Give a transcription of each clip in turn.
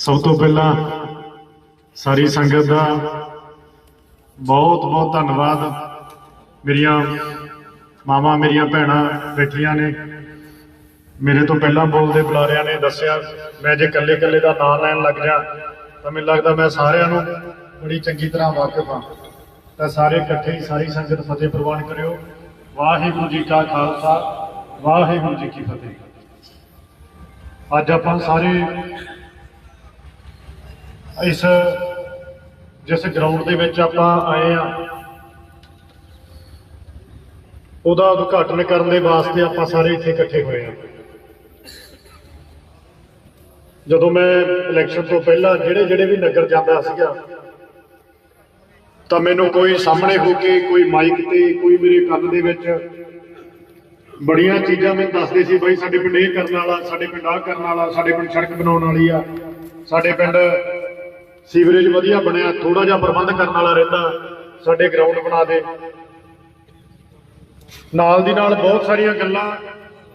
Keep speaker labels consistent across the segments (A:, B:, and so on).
A: ਸਭ ਤੋਂ ਪਹਿਲਾਂ ਸਾਰੀ ਸੰਗਤ ਦਾ ਬਹੁਤ ਬਹੁਤ ਧੰਨਵਾਦ। ਮੇਰੀਆਂ ਮਾਵਾਂ, ਮੇਰੀਆਂ ਭੈਣਾਂ ਬੈਠੀਆਂ ਨੇ। ਮੇਰੇ ਤੋਂ ਪਹਿਲਾਂ ਬੋਲਦੇ ਬੁਲਾਰਿਆਂ ਨੇ ਦੱਸਿਆ, ਮੈਂ ਜੇ ਇਕੱਲੇ ਇਕੱਲੇ ਦਾ ਨਾਂ ਲੈਣ ਲੱਗ ਜਾ, ਤਾਂ ਮੈਨੂੰ ਲੱਗਦਾ ਮੈਂ ਸਾਰਿਆਂ ਨੂੰ ਬੜੀ ਚੰਗੀ ਤਰ੍ਹਾਂ ਵਾਕਿਫ ਹਾਂ। ਤਾਂ ਸਾਰੇ ਇਕੱਠੇ ਹੀ ਸਾਰੀ ਸੰਗਤ ਫਤਿਹ ਪ੍ਰਵਾਨ ਕਰਿਓ। ਵਾਹਿਗੁਰੂ ਜੀ ਕਾ ਖਾਲਸਾ, ਵਾਹਿਗੁਰੂ ਜੀ ਕੀ ਫਤਿਹ। ਅੱਜ ਆਪਾਂ ਸਾਰੇ ਇਸ, ਜਿਸ ਗਰਾਊਂਡ ਦੇ ਵਿੱਚ ਆਪਾਂ ਆਏ ਆ ਉਹਦਾ ਉਦਘਾਟਨ ਕਰਨ ਦੇ ਵਾਸਤੇ ਆਪਾਂ ਸਾਰੇ ਇੱਥੇ ਇਕੱਠੇ ਹੋਏ ਆ ਜਦੋਂ ਮੈਂ ਇਲੈਕਸ਼ਨ ਤੋਂ ਪਹਿਲਾਂ ਜਿਹੜੇ ਜਿਹੜੇ ਵੀ ਨਗਰ ਜਾਂਦਾ ਸੀਗਾ, ਤਾਂ ਮੈਨੂੰ ਕੋਈ ਸਾਹਮਣੇ ਹੋ ਕੇ, ਕੋਈ ਮਾਈਕ ਤੇ, ਕੋਈ ਮੇਰੇ ਕੰਨ ਦੇ ਵਿੱਚ ਬੜੀਆਂ ਚੀਜ਼ਾਂ ਮੈਨੂੰ ਦੱਸਦੇ ਸੀ, ਬਾਈ, ਸਾਡੇ ਪਿੰਡ ਇਹ ਕਰਨ ਵਾਲਾ, ਸਾਡੇ ਪਿੰਡ ਆਹ ਕਰਨ ਵਾਲਾ, ਸਾਡੇ ਪਿੰਡ ਸੜਕ ਬਣਾਉਣ ਵਾਲੀ ਆ, ਸਾਡੇ ਪਿੰਡ ਸੀਵਰੇਜ ਵਧੀਆ ਬਣਿਆ ਥੋੜਾ ਜਿਹਾ ਪ੍ਰਬੰਧ ਕਰਨ ਵਾਲਾ ਰਹਿੰਦਾ, ਸਾਡੇ ਗਰਾਊਂਡ ਬਣਾ ਦੇ। ਨਾਲ ਦੀ ਨਾਲ ਬਹੁਤ ਸਾਰੀਆਂ ਗੱਲਾਂ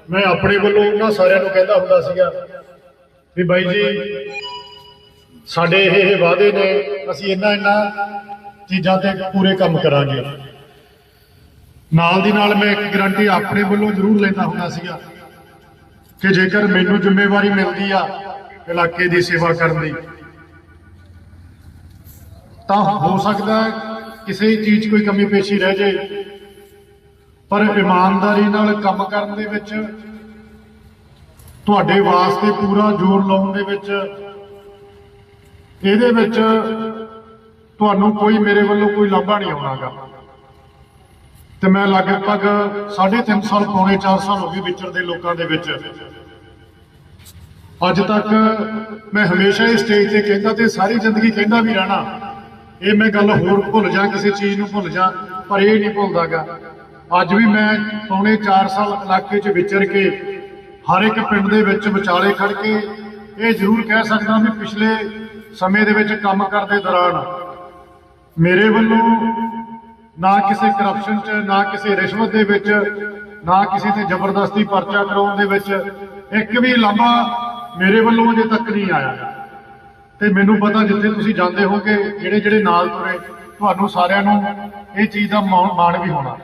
A: ਮੈਂ ਆਪਣੇ ਵੱਲੋਂ ਉਹਨਾਂ ਸਾਰਿਆਂ ਨੂੰ ਕਹਿੰਦਾ ਹੁੰਦਾ ਸੀਗਾ ਵੀ ਬਾਈ ਜੀ, ਸਾਡੇ ਇਹ ਵਾਅਦੇ ਨੇ, ਅਸੀਂ ਇਹਨਾਂ ਇਹਨਾਂ ਚੀਜ਼ਾਂ ਤੇ ਪੂਰੇ ਕੰਮ ਕਰਾਂਗੇ। ਨਾਲ ਦੀ ਨਾਲ ਮੈਂ ਇੱਕ ਗਰੰਟੀ ਆਪਣੇ ਵੱਲੋਂ ਜ਼ਰੂਰ ਲੈਂਦਾ ਹੁੰਦਾ ਸੀਗਾ ਕਿ ਜੇਕਰ ਮੈਨੂੰ ਜ਼ਿੰਮੇਵਾਰੀ ਮਿਲਦੀ ਆ ਇਲਾਕੇ ਦੀ ਸੇਵਾ ਕਰਨ ਦੀ ਤਾਂ ਹੋ ਸਕਦਾ ਕਿਸੇ ਚੀਜ਼ 'ਚ ਕੋਈ ਕਮੀ ਪੇਸ਼ੀ ਰਹਿ ਜਾਏ। ਪਰ ਇਮਾਨਦਾਰੀ ਨਾਲ ਕੰਮ ਕਰਨ ਦੇ ਵਿੱਚ, ਤੁਹਾਡੇ ਵਾਸਤੇ ਪੂਰਾ ਜ਼ੋਰ ਲਾਉਣ ਦੇ ਵਿੱਚ, ਇਹਦੇ ਵਿੱਚ ਤੁਹਾਨੂੰ ਕੋਈ ਮੇਰੇ ਵੱਲੋਂ ਕੋਈ ਲਾਭਾ ਨਹੀਂ ਆਉਣਾਗਾ। ਤੇ ਮੈਂ ਲਗਭਗ 3.5 ਸਾਲ, ਪੌਣੇ 4 ਸਾਲ ਹੋ ਗਏ ਵਿਚਰਦੇ ਲੋਕਾਂ ਦੇ ਵਿੱਚ। ਅੱਜ ਤੱਕ ਮੈਂ ਹਮੇਸ਼ਾ ਇਸ ਸਟੇਜ ਤੇ ਕਹਿੰਦਾ ਤੇ ਸਾਰੀ ਜ਼ਿੰਦਗੀ ਕਹਿੰਦਾ ਵੀ ਰਹਿਣਾ। ਇਹ ਮੈਂ ਗੱਲ ਹੋਰ ਭੁੱਲ ਜਾ, ਕਿਸੇ ਚੀਜ਼ ਨੂੰ ਭੁੱਲ ਜਾ, ਪਰ ਇਹ ਨਹੀਂ ਭੁੱਲਦਾਗਾ। ਅੱਜ ਵੀ ਮੈਂ ਪੌਣੇ 4 ਸਾਲ ਇਲਾਕੇ 'ਚ ਵਿਚਰ ਕੇ ਹਰ ਇੱਕ ਪਿੰਡ ਦੇ ਵਿੱਚ ਵਿਚਾਲੇ ਖੜ ਕੇ ਇਹ ਜ਼ਰੂਰ ਕਹਿ ਸਕਦਾ ਵੀ ਪਿਛਲੇ ਸਮੇਂ ਦੇ ਵਿੱਚ ਕੰਮ ਕਰਦੇ ਦੌਰਾਨ ਮੇਰੇ ਵੱਲੋਂ ਨਾ ਕਿਸੇ ਕਰਪਸ਼ਨ 'ਚ, ਨਾ ਕਿਸੇ ਰਿਸ਼ਵਤ ਦੇ ਵਿੱਚ, ਨਾ ਕਿਸੇ ਤੇ ਜ਼ਬਰਦਸਤੀ ਪਰਚਾ ਕਰਾਉਣ ਦੇ ਵਿੱਚ ਇੱਕ ਵੀ ਲਾਂਭਾ ਮੇਰੇ ਵੱਲੋਂ ਅਜੇ ਤੱਕ ਨਹੀਂ ਆਇਆ। ਤੇ ਮੈਨੂੰ ਪਤਾ ਜਿੱਥੇ ਤੁਸੀਂ ਜਾਂਦੇ ਹੋਗੇ ਜਿਹੜੇ ਜਿਹੜੇ ਨਾਲ ਤੁਰੇ, ਤੁਹਾਨੂੰ ਸਾਰਿਆਂ ਨੂੰ ਇਹ ਚੀਜ਼ ਦਾ ਮਾਣ ਮਾਣ ਵੀ ਹੋਣਾ।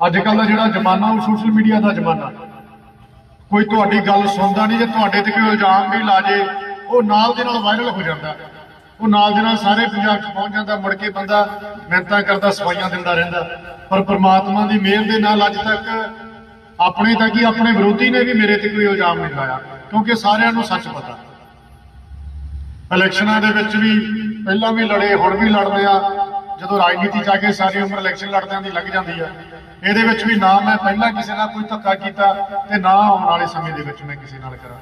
A: ਅੱਜ ਕੱਲ ਦਾ ਜਿਹੜਾ ਜ਼ਮਾਨਾ, ਉਹ ਸੋਸ਼ਲ ਮੀਡੀਆ ਦਾ ਜ਼ਮਾਨਾ। ਕੋਈ ਤੁਹਾਡੀ ਗੱਲ ਸੁਣਦਾ ਨਹੀਂ, ਜੇ ਤੁਹਾਡੇ ਤੇ ਕੋਈ ਇਲਜ਼ਾਮ ਵੀ ਲਾ ਜੇ, ਉਹ ਨਾਲ ਦੇ ਨਾਲ ਵਾਇਰਲ ਹੋ ਜਾਂਦਾ। ਉਹ ਨਾਲ ਦੇ ਨਾਲ ਸਾਰੇ ਪੰਜਾਬ 'ਚ ਪਹੁੰਚ ਜਾਂਦਾ, ਮੁੜ ਕੇ ਬੰਦਾ ਮਿਹਨਤਾਂ ਕਰਦਾ, ਸਫਾਈਆਂ ਦਿੰਦਾ ਰਹਿੰਦਾ। ਪਰ ਪ੍ਰਮਾਤਮਾ ਦੀ ਮਿਹਰ ਦੇ ਨਾਲ ਅੱਜ ਤੱਕ ਆਪਣੇ ਤਾਂ ਹੀ ਆਪਣੇ ਵਿਰੋਧੀ ਨੇ ਵੀ ਮੇਰੇ ਤੇ ਕੋਈ ਇਲਜ਼ਾਮ ਨਹੀਂ ਲਾਇਆ, ਕਿਉਂਕਿ ਸਾਰਿਆਂ ਨੂੰ ਸੱਚ ਪਤਾ। ਇਲੈਕਸ਼ਨਾਂ ਦੇ ਵਿੱਚ ਵੀ ਪਹਿਲਾਂ ਵੀ ਲੜੇ, ਹੁਣ ਵੀ ਲੜਦੇ ਆ। ਜਦੋਂ ਰਾਜਨੀਤੀ ਚ ਆ ਕੇ ਸਾਰੀ ਉਮਰ ਇਲੈਕਸ਼ਨ ਲੜਦਿਆਂ ਦੀ ਲੱਗ ਜਾਂਦੀ ਆ। ਇਹਦੇ ਵਿੱਚ ਵੀ ਨਾ ਮੈਂ ਪਹਿਲਾਂ ਕਿਸੇ ਨਾਲ ਕੋਈ ਧੱਕਾ ਕੀਤਾ ਤੇ ਨਾ ਆਉਣ ਵਾਲੇ ਸਮੇਂ ਦੇ ਵਿੱਚ ਮੈਂ ਕਿਸੇ ਨਾਲ ਕਰਾਂ।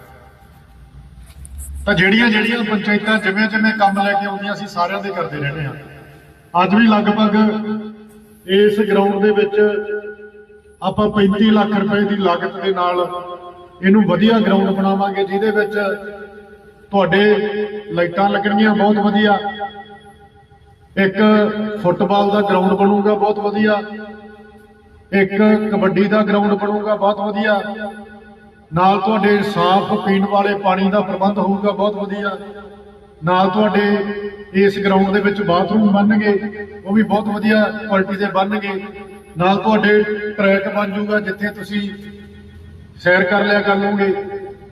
A: ਤਾਂ ਜਿਹੜੀਆਂ ਜਿਹੜੀਆਂ ਪੰਚਾਇਤਾਂ ਜਿਵੇਂ ਜਿਵੇਂ ਕੰਮ ਲੈ ਕੇ ਆਉਂਦੀਆਂ ਸੀ ਸਾਰਿਆਂ ਦੇ ਕਰਦੇ ਰਹਿੰਦੇ ਆ ਅੱਜ ਵੀ ਲਗਭਗ ਇਸ ਗਰਾਊਂਡ ਦੇ ਵਿੱਚ ਆਪਾਂ 35 ਲੱਖ ਰੁਪਏ ਦੀ ਲਾਗਤ ਦੇ ਨਾਲ ਇਹਨੂੰ ਵਧੀਆ ਗਰਾਊਂਡ ਬਣਾਵਾਂਗੇ, ਜਿਹਦੇ ਵਿੱਚ ਤੁਹਾਡੇ ਲਾਈਟਾਂ ਲੱਗਣਗੀਆਂ, ਬਹੁਤ ਵਧੀਆ। ਇੱਕ ਫੁੱਟਬਾਲ ਦਾ ਗਰਾਊਂਡ ਬਣੂਗਾ, ਬਹੁਤ ਵਧੀਆ। ਇੱਕ ਕਬੱਡੀ ਦਾ ਗਰਾਊਂਡ ਬਣੂਗਾ, ਬਹੁਤ ਵਧੀਆ। ਨਾਲ ਤੁਹਾਡੇ ਸਾਫ਼ ਪੀਣ ਵਾਲੇ ਪਾਣੀ ਦਾ ਪ੍ਰਬੰਧ ਹੋਊਗਾ, ਬਹੁਤ ਵਧੀਆ। ਨਾਲ ਤੁਹਾਡੇ ਇਸ ਗਰਾਊਂਡ ਦੇ ਵਿੱਚ ਬਾਥਰੂਮ ਬਣਨਗੇ, ਉਹ ਵੀ ਬਹੁਤ ਵਧੀਆ ਕੁਆਲਿਟੀ ਦੇ ਬਣਨਗੇ। ਨਾਲ ਤੁਹਾਡੇ ਟਰੈਕ ਬਣ ਜਾਊਗਾ ਜਿੱਥੇ ਤੁਸੀਂ ਸੈਰ ਕਰ ਲਿਆ ਕਰ ਲਓਗੇ।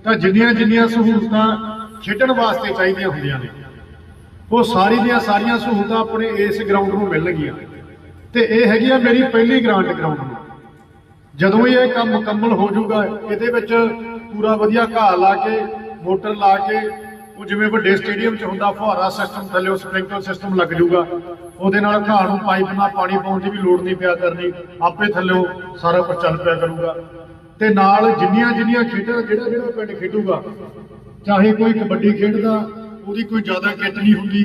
A: ਤਾਂ ਜਿੰਨੀਆਂ ਜਿੰਨੀਆਂ ਸਹੂਲਤਾਂ ਖੇਡਣ ਵਾਸਤੇ ਚਾਹੀਦੀਆਂ ਹੁੰਦੀਆਂ ਨੇ। ਉਹ ਸਾਰੀ ਦੀਆਂ ਸਾਰੀਆਂ ਸਹੂਲਤਾਂ ਆਪਣੇ ਇਸ ਗਰਾਊਂਡ ਨੂੰ ਮਿਲਣਗੀਆਂ। ਤੇ ਇਹ ਹੈਗੀ ਆ ਮੇਰੀ ਪਹਿਲੀ ਗ੍ਰਾਂਟ ਗਰਾਊਂਡ ਨੂੰ। ਜਦੋਂ ਹੀ ਇਹ ਕੰਮ ਮੁਕੰਮਲ ਹੋ ਜਾਊਗਾ, ਇਹਦੇ ਵਿੱਚ ਪੂਰਾ ਵਧੀਆ ਘਾਹ ਲਾ ਕੇ, ਮੋਟਰ ਲਾ ਕੇ, ਉਹ ਜਿਵੇਂ ਵੱਡੇ ਸਟੇਡੀਅਮ 'ਚ ਹੁੰਦਾ, ਫੁਹਾਰਾ ਸਿਸਟਮ ਥੱਲੇ ਉਹ ਸਪ੍ਰਿੰਕਲਰ ਸਿਸਟਮ ਲੱਗ ਜਾਊਗਾ। ਉਹਦੇ ਨਾਲ ਘਾਹ ਨੂੰ ਪਾਈਪ ਨਾਲ ਪਾਣੀ ਪਾਉਣ ਦੀ ਵੀ ਲੋੜ ਨਹੀਂ ਪਿਆ ਕਰਨੀ। ਆਪੇ ਥੱਲੇ ਸਾਰਾ ਕੁਝ ਚੱਲ ਪਿਆ ਕਰੂਗਾ। ਤੇ ਨਾਲ ਜਿੰਨੀਆਂ ਜਿੰਨੀਆਂ ਖੇਡਾਂ ਜਿਹੜਾ ਜਿਹੜਾ ਪਿੰਡ ਖੇਡੂਗਾ ਚਾਹੇ ਕੋਈ ਕਬੱਡੀ ਖੇਡਦਾ, ਉਹਦੀ ਕੋਈ ਜ਼ਿਆਦਾ ਕਿੱਟ ਨਹੀਂ ਹੁੰਦੀ।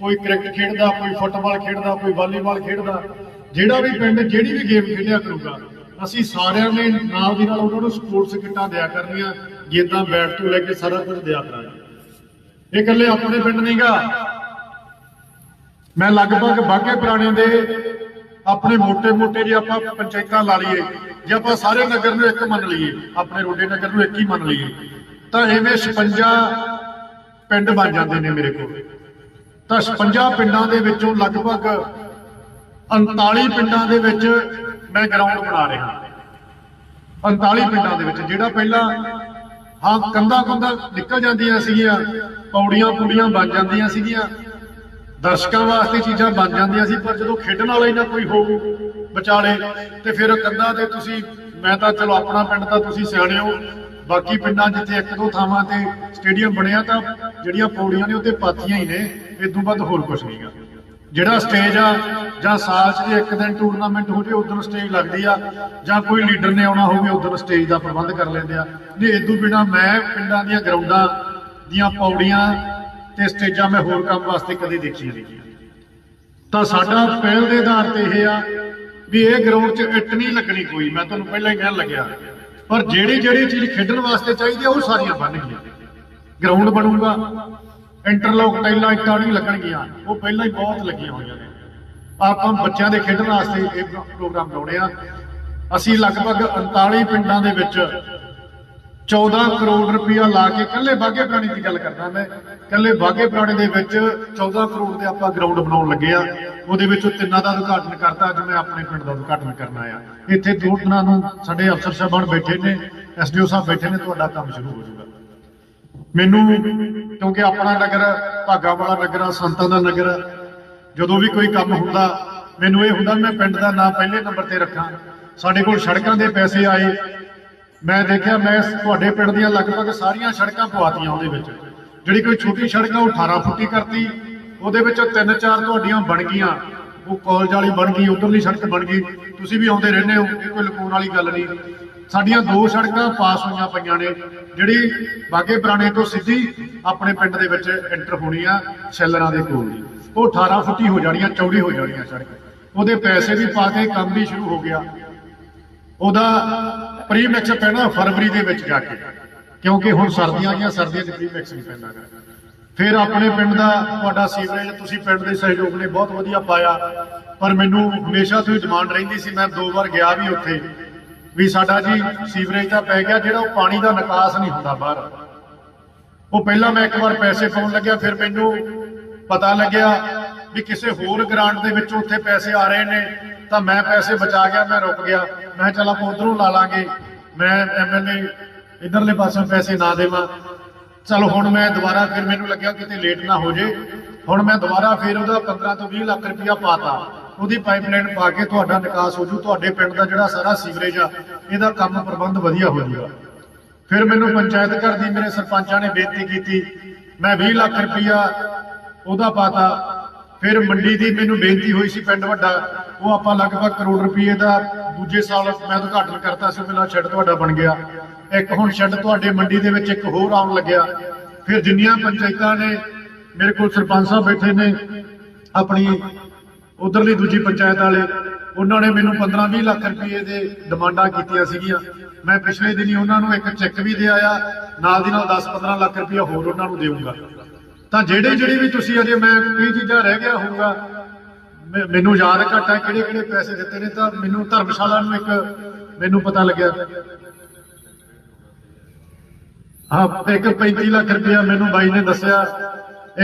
A: ਕੋਈ ਕ੍ਰਿਕਟ ਖੇਡਦਾ, ਕੋਈ ਫੁੱਟਬਾਲ ਖੇਡਦਾ, ਕੋਈ ਵਾਲੀਬਾਲ ਖੇਡਦਾ। ਜਿਹੜਾ ਵੀ ਪਿੰਡ, ਜਿਹੜੀ ਵੀ ਗੇਮ ਖੇਡਿਆ ਕਰੂਗਾ, ਅਸੀਂ ਸਾਰਿਆਂ ਨੇ ਨਾਲ ਦੀ ਨਾਲ ਉਹਨਾਂ ਨੂੰ ਸਪੋਰਟਸ ਕਿੱਟਾਂ ਦਿਆ ਕਰਨੀਆਂ, ਜਿੱਦਾਂ ਬੈਟ ਤੋਂ ਲੈ ਕੇ ਸਾਰਾ ਕੁਝ ਦਿਆ ਕਰਾਂਗੇ। ਇਹ ਇਕੱਲੇ ਆਪਣੇ ਪਿੰਡ ਨਹੀਂਗਾ। ਮੈਂ ਲਗਭਗ ਬਾਗੇ ਪੁਰਾਣਿਆਂ ਦੇ ਆਪਣੇ ਮੋٹے-ਮੋٹے ਜੇ ਆਪਾਂ ਪੰਚਾਇਤਾਂ ਲਾ ਲਈਏ, ਜੇ ਆਪਾਂ ਸਾਰੇ ਨਗਰ ਨੂੰ ਇੱਕ ਮੰਨ ਲਈਏ, ਆਪਣੇ ਰੋਡੇ ਨਗਰ ਨੂੰ ਇੱਕ ਹੀ ਮੰਨ ਲਈਏ ਤਾਂ ਐਵੇਂ 56 ਪਿੰਡ ਬਣ ਜਾਂਦੇ ਨੇ ਮੇਰੇ ਕੋਲ। ਤਾਂ 56 ਪਿੰਡਾਂ ਦੇ ਵਿੱਚੋਂ ਲਗਭਗ 39 ਪਿੰਡਾਂ ਦੇ ਵਿੱਚ ਮੈਂ ਗਰਾਊਂਡ ਬਣਾ ਰਿਹਾ। 39 ਪਿੰਡਾਂ ਦੇ ਵਿੱਚ, ਜਿਹੜਾ ਪਹਿਲਾਂ ਹਾਂ ਕੰਧਾਂ ਕੰਧਾਂ ਨਿਕਲ ਜਾਂਦੀਆਂ ਸੀਗੀਆਂ, ਪੌੜੀਆਂ ਪੂੜੀਆਂ ਬਣ ਜਾਂਦੀਆਂ ਸੀਗੀਆਂ, ਦਰਸ਼ਕਾਂ ਵਾਸਤੇ ਚੀਜ਼ਾਂ ਬਣ ਜਾਂਦੀਆਂ ਸੀ, ਪਰ ਜਦੋਂ ਖੇਡਣ ਵਾਲਾ ਹੀ ਨਾ ਕੋਈ ਹੋਊ ਵਿਚਾਲੇ, ਤੇ ਫਿਰ ਕੰਧਾਂ ਤੇ ਤੁਸੀਂ, ਮੈਂ ਤਾਂ ਚਲੋ ਆਪਣਾ ਪਿੰਡ ਤਾਂ ਤੁਸੀਂ ਸਿਆਣੇ ਹੋ ਬਾਕੀ ਪਿੰਡਾਂ ਜਿੱਥੇ ਇੱਕ ਦੋ ਥਾਵਾਂ ਤੇ ਸਟੇਡੀਅਮ ਬਣਿਆ ਤਾਂ ਜਿਹੜੀਆਂ ਪੌੜੀਆਂ ਨੇ ਉੱਤੇ ਪਾਥੀਆਂ ਹੀ ਨੇ ਇਸ ਤੋਂ ਵੱਧ ਹੋਰ ਕੁਝ ਨਹੀਂਗਾ ਜਿਹੜਾ ਸਟੇਜ ਆ, ਜਾਂ ਸਾਲ 'ਚ ਜੇ ਇੱਕ ਦਿਨ ਟੂਰਨਾਮੈਂਟ ਹੋ ਜੇ ਉਦੋਂ ਸਟੇਜ ਲੱਗਦੀ ਆ, ਜਾਂ ਕੋਈ ਲੀਡਰ ਨੇ ਆਉਣਾ ਹੋਵੇ ਉਦੋਂ ਸਟੇਜ ਦਾ ਪ੍ਰਬੰਧ ਕਰ ਲੈਂਦੇ ਆ। ਨਹੀਂ ਇਦੋਂ ਬਿਨਾ ਮੈਂ ਪਿੰਡਾਂ ਦੀਆਂ ਗਰਾਊਂਡਾਂ ਦੀਆਂ ਪੌੜੀਆਂ ਤੇ ਸਟੇਜਾਂ ਮੈਂ ਹੋਰ ਕੰਮ ਵਾਸਤੇ ਕਦੇ ਦੇਖੀਆਂ ਨਹੀਂ ਤਾਂ ਸਾਡਾ ਪਹਿਲ ਦੇ ਆਧਾਰ ਤੇ ਇਹ ਆ ਵੀ ਇਹ ਗਰਾਊਂਡ 'ਚ ਇੱਟ ਨਹੀਂ ਲੱਗਣੀ ਕੋਈ। ਮੈਂ ਤੁਹਾਨੂੰ ਪਹਿਲਾਂ ਹੀ ਕਹਿਣ ਲੱਗਿਆ। ਪਰ ਜਿਹੜੀ ਜਿਹੜੀ ਚੀਜ਼ ਖੇਡਣ ਵਾਸਤੇ ਚਾਹੀਦੀ ਆ, ਉਹ ਸਾਰੀਆਂ ਬਣ ਗਈਆਂ ਗਰਾਊਂਡ ਬਣੂਗਾ ਇੰਟਰਲੌਕ ਟਾਈਲਾਂ ਇੱਟਾਂ ਨਹੀਂ ਲੱਗਣਗੀਆਂ, ਉਹ ਪਹਿਲਾਂ ਹੀ ਬਹੁਤ ਲੱਗੀਆਂ ਹੋਈਆਂ ਨੇ। ਆਪਾਂ ਬੱਚਿਆਂ ਦੇ ਖੇਡਣ ਵਾਸਤੇ ਇਹ ਪ੍ਰੋਗਰਾਮ ਲਾਉਣੇ ਆ। ਅਸੀਂ ਲਗਭਗ 39 ਪਿੰਡਾਂ ਦੇ ਵਿੱਚ 14 ਕਰੋੜ ਰੁਪਇਆ ਲਾ ਕੇ ਕੱਲੇ ਬਾਗੇ ਪ੍ਰਾਣੀ ਦੀ ਗੱਲ ਕਰਦਾ ਮੈਂ। ਕੱਲੇ ਬਾਗੇ ਪ੍ਰਾਣੀ ਦੇ ਵਿੱਚ 14 ਕਰੋੜ ਦੇ ਆਪਾਂ ਗਰਾਊਂਡ ਬਣਾਉਣ ਲੱਗੇ ਆ। ਉਹਦੇ ਵਿੱਚ ਤਿੰਨਾਂ ਦਾ ਉਦਘਾਟਨ ਕਰਤਾ ਅੱਜ ਮੈਂ ਆਪਣੇ ਪਿੰਡ ਦਾ ਉਦਘਾਟਨ ਕਰਨਾ ਆ ਇੱਥੇ ਦੋ ਦਿਨਾਂ ਨੂੰ ਸਾਡੇ ਅਫਸਰ ਸਾਹਿਬਾਨ ਬੈਠੇ ਨੇ ਐਸਡੀਓ ਸਾਹਿਬ ਬੈਠੇ ਨੇ, ਤੁਹਾਡਾ ਕੰਮ ਸ਼ੁਰੂ ਹੋ ਜਾਊਗਾ। ਮੈਨੂੰ, ਕਿਉਂਕਿ ਆਪਣਾ ਨਗਰ ਭਾਗਾ ਵਾਲਾ ਨਗਰ ਆ, ਸੰਤਾਂ ਦਾ ਨਗਰ ਆ, ਜਦੋਂ ਵੀ ਕੋਈ ਕੰਮ ਹੁੰਦਾ, ਮੈਨੂੰ ਇਹ ਹੁੰਦਾ ਮੈਂ ਪਿੰਡ ਦਾ ਨਾਂ ਪਹਿਲੇ ਨੰਬਰ ਤੇ ਰੱਖਾਂ। ਸਾਡੇ ਕੋਲ ਸੜਕਾਂ ਦੇ ਪੈਸੇ ਆਏ। ਮੈਂ ਦੇਖਿਆ ਮੈਂ ਤੁਹਾਡੇ ਪਿੰਡ ਦੀਆਂ ਲਗਭਗ ਸਾਰੀਆਂ ਸੜਕਾਂ ਪਵਾਤੀਆਂ ਉਹਦੇ ਵਿੱਚ। ਜਿਹੜੀ ਕੋਈ ਛੋਟੀ ਸੜਕ ਆ, ਉਹ 18 ਫੁੱਟੀ ਕਰਤੀ। ਉਹਦੇ ਵਿੱਚੋਂ ਤਿੰਨ ਚਾਰ ਤੁਹਾਡੀਆਂ ਬਣ ਗਈਆਂ। ਉਹ ਕਾਲਜ ਵਾਲੀ ਬਣ ਗਈ, ਉਧਰਲੀ ਸੜਕ ਬਣ ਗਈ। ਤੁਸੀਂ ਵੀ ਆਉਂਦੇ ਰਹਿੰਦੇ ਹੋ, ਇਹ ਕੋਈ ਲਕੂਣ ਵਾਲੀ ਗੱਲ ਨਹੀਂ। ਸਾਡੀਆਂ ਦੋ ਸੜਕਾਂ ਪਾਸ ਹੋਈਆਂ ਪਈਆਂ ਨੇ, ਜਿਹੜੀ ਬਾਗੇ ਪੁਰਾਣੇ ਤੋਂ ਸਿੱਧੀ ਆਪਣੇ ਪਿੰਡ ਦੇ ਵਿੱਚ ਐਂਟਰ ਹੋਣੀ ਆ, ਸ਼ੈਲਰਾਂ ਦੇ ਕੋਲ। ਉਹ 18 ਫੁੱਟੀ ਹੋ ਜਾਣੀਆਂ, ਚੌੜੀ ਹੋ ਜਾਣੀਆਂ ਸੜਕ। ਉਹਦੇ ਪੈਸੇ ਵੀ ਪਾ ਕੇ ਕੰਮ ਵੀ ਸ਼ੁਰੂ ਹੋ ਗਿਆ। ਉਹਦਾ ਪ੍ਰੀ ਪ੍ਰੀਮਿਕਸ ਪੈਣਾ ਫਰਵਰੀ ਦੇ ਵਿੱਚ ਜਾ ਕੇ। ਕਿਉਂਕਿ ਹੁਣ ਸਰਦੀਆਂ ਆਈਆਂ, ਸਰਦੀਆਂ 'ਚ ਪ੍ਰੀਮਿਕਸ ਨਹੀਂ ਪੈਂਦਾ ਗਾ। ਫਿਰ ਆਪਣੇ ਪਿੰਡ ਦਾ ਤੁਹਾਡਾ ਸੀਵਰੇਜ, ਤੁਸੀਂ ਪਿੰਡ ਦੇ ਸਹਿਯੋਗ ਨੇ ਬਹੁਤ ਵਧੀਆ ਪਾਇਆ। ਪਰ ਮੈਨੂੰ ਹਮੇਸ਼ਾ ਤੋਂ ਹੀ ਡਿਮਾਂਡ ਰਹਿੰਦੀ ਸੀ, ਮੈਂ ਦੋ ਵਾਰ ਗਿਆ ਵੀ ਉੱਥੇ। ਵੀ ਸਾਡਾ ਜੀ ਸੀਵਰੇਜ ਤਾਂ ਪੈ ਗਿਆ, ਜਿਹੜਾ ਉਹ ਪਾਣੀ ਦਾ ਨਿਕਾਸ ਨਹੀਂ ਹੁੰਦਾ ਬਾਹਰ। ਉਹ ਪਹਿਲਾਂ ਮੈਂ ਇੱਕ ਵਾਰ ਪੈਸੇ ਪਾਉਣ ਲੱਗਿਆ, ਫਿਰ ਮੈਨੂੰ ਪਤਾ ਲੱਗਿਆ ਵੀ ਕਿਸੇ ਹੋਰ ਗ੍ਰਾਂਟ ਦੇ ਵਿੱਚ ਉੱਥੇ ਪੈਸੇ ਆ ਰਹੇ ਨੇ। ਤਾਂ ਮੈਂ ਪੈਸੇ ਬਚਾ ਗਿਆ, ਮੈਂ ਰੁਕ ਗਿਆ। ਮੈਂ ਚਲ ਆਪਾਂ ਉਧਰੋਂ ਲਾ ਲਾਂਗੇ। ਮੈਂ ਐਮਐਲਏ ਇਧਰਲੇ ਪਾਸੇ ਪੈਸੇ ਨਾ ਦੇਵਾਂ। ਚਲੋ, ਹੁਣ ਮੈਂ ਦੁਬਾਰਾ ਫਿਰ ਮੈਨੂੰ ਲੱਗਿਆ ਕਿਤੇ ਲੇਟ ਨਾ ਹੋ ਜੇ। ਹੁਣ ਮੈਂ ਦੁਬਾਰਾ ਫਿਰ ਉਹਦਾ 15 ਤੋਂ 20 ਲੱਖ ਰੁਪਇਆ ਪਾਤਾ। ਉਹਦੀ ਪਾਈਪਲਾਈਨ ਪਾ ਕੇ ਤੁਹਾਡਾ ਨਿਕਾਸ ਹੋ ਜੂ। ਤੁਹਾਡੇ ਪਿੰਡ ਦਾ ਜਿਹੜਾ ਸਾਰਾ ਸੀਵਰੇਜ ਆ, ਇਹਦਾ ਕੰਮ ਪ੍ਰਬੰਧ ਵਧੀਆ ਹੋ ਜਾਊਗਾ ਫਿਰ ਮੈਨੂੰ ਪੰਚਾਇਤ ਘਰ ਦੀ ਮੇਰੇ ਸਰਪੰਚਾਂ ਨੇ ਬੇਨਤੀ ਕੀਤੀ। ਮੈਂ 20 ਲੱਖ ਰੁਪਇਆ ਉਹਦਾ ਪਾਤਾ। ਫਿਰ ਮੰਡੀ ਦੀ ਮੈਨੂੰ ਬੇਨਤੀ ਹੋਈ ਸੀ ਪਿੰਡ ਵੱਡਾ। ਉਹ ਆਪਾਂ ਲਗਭਗ ਕਰੋੜ ਰੁਪਏ ਦਾ ਦੂਜੇ ਸਾਲ ਮੈਂ ਉਦਘਾਟਨ ਕਰਤਾ ਸੀ ਮੇਰਾ ਸ਼ੈੱਡ ਤੁਹਾਡਾ ਬਣ ਗਿਆ। ਇੱਕ ਹੁਣ ਛੱਡ ਤੁਹਾਡੇ ਮੰਡੀ ਦੇ ਵਿੱਚ ਇੱਕ ਹੋਰ ਆਉਣ ਲੱਗਿਆ। ਫਿਰ ਜਿੰਨੀਆਂ ਪੰਚਾਇਤਾਂ ਨੇ, ਮੇਰੇ ਕੋਲ ਸਰਪੰਚ ਸਾਹਿਬ ਬੈਠੇ ਨੇ, ਆਪਣੀ ਉਧਰਲੀ ਦੂਜੀ ਪੰਚਾਇਤ ਵਾਲੇ, ਉਹਨਾਂ ਨੇ ਮੈਨੂੰ 15-20 ਲੱਖ ਰੁਪਏ ਦੇ ਡਿਮਾਂਡਾਂ ਕੀਤੀਆਂ ਸੀਗੀਆਂ। ਮੈਂ ਪਿਛਲੇ ਦਿਨੀ ਉਹਨਾਂ ਨੂੰ ਇੱਕ ਚੈੱਕ ਵੀ ਦੇ ਆਇਆ ਨਾਲ ਦੀ ਨਾਲ 10-15 ਲੱਖ ਰੁਪਏ ਹੋਰ ਉਹਨਾਂ ਨੂੰ ਦੇਵਾਂਗਾ ਤਾਂ ਜਿਹੜੇ ਜਿਹੜੇ ਵੀ ਤੁਸੀਂ ਅਜੇ ਮੈਂ ਕਈ ਚੀਜ਼ਾਂ ਰਹਿ ਗਿਆ ਹੋਊਗਾ, ਮੈਂ- ਮੈਨੂੰ ਯਾਦ ਘੱਟ ਹੈ ਕਿਹੜੇ ਕਿਹੜੇ ਪੈਸੇ ਦਿੱਤੇ ਨੇ, ਤਾਂ ਮੈਨੂੰ ਧਰਮਸ਼ਾਲਾ ਨੂੰ ਇੱਕ ਮੈਨੂੰ ਪਤਾ ਲੱਗਿਆ। ਹਾਂ ਇੱਕ 35 ਲੱਖ ਰੁਪਇਆ ਮੈਨੂੰ ਬਾਈ ਨੇ ਦੱਸਿਆ।